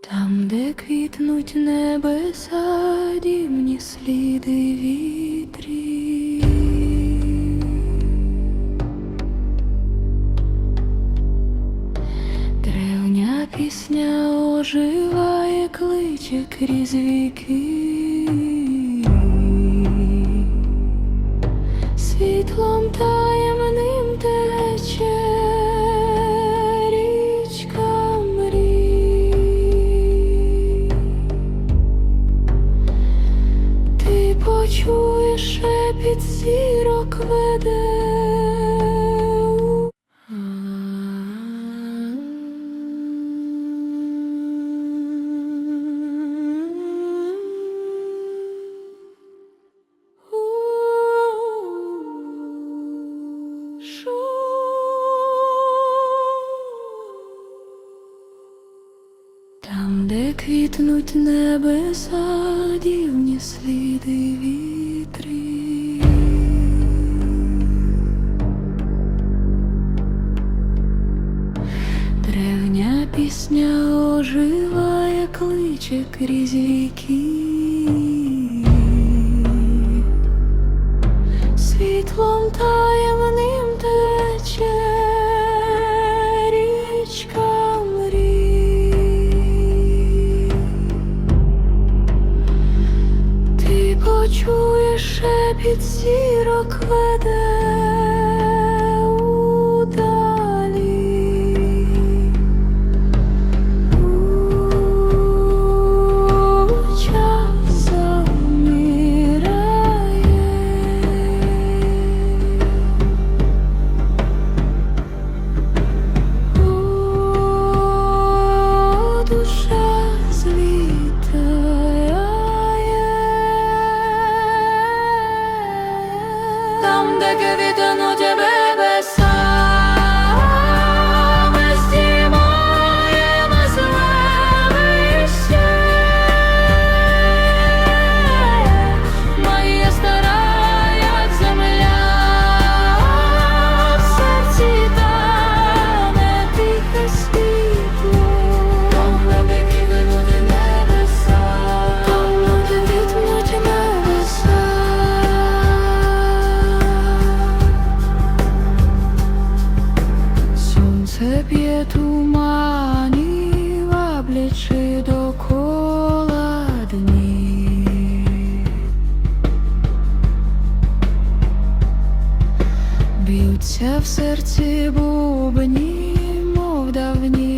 Там, де квітнуть небеса, дівні сліди вітрі. Пісня оживає, кличе крізь віки. Світлом таємним тече річка мрій. Ти почуєш шепіт зірок веде. Де квітнуть небеса, дівні сліди вітрі. Древня пісня оживає, кличе крізь віки. Світлом таємним шепіт зірок веде злітає. Там, де б'ються в серці бубні, мов давні.